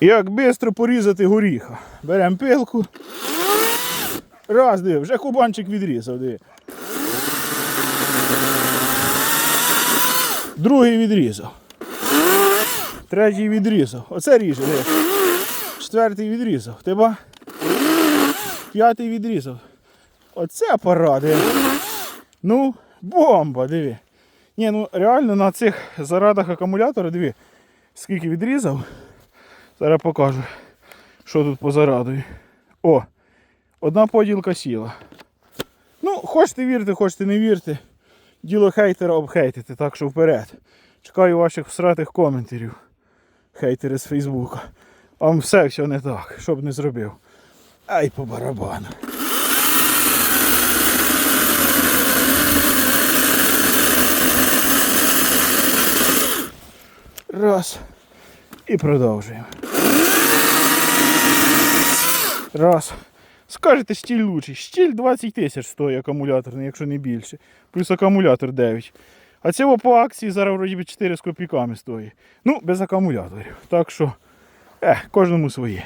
Як швидко порізати горіха. Беремо пилку. Раз, диви, вже кубанчик відрізав, диви. Другий відрізав. Третій відрізав. Оце ріже, диви. Четвертий відрізав. Ти ба? П'ятий відрізав. Оце апарат, диви. Ну, бомба, диви. Ні, ну реально на цих зарадах акумулятора, диви, скільки відрізав. Зараз покажу, що тут по зарадою. О, одна поділка сіла. Ну, хочете вірте, хочете не вірте. Діло хейтера обхейтити, так що вперед. Чекаю ваших всратих коментарів. Хейтери з Фейсбука. Вам все, все не так, що б не зробив. Ай по барабану. Раз. І продовжуємо. Раз. Скажете, стіль лучший. Стіль 20 тисяч стоїть акумуляторний, якщо не більше. Плюс акумулятор 9. А цього по акції зараз вроді би 4 з копійками стоїть. Ну, без акумуляторів. Так що, е, кожному своє.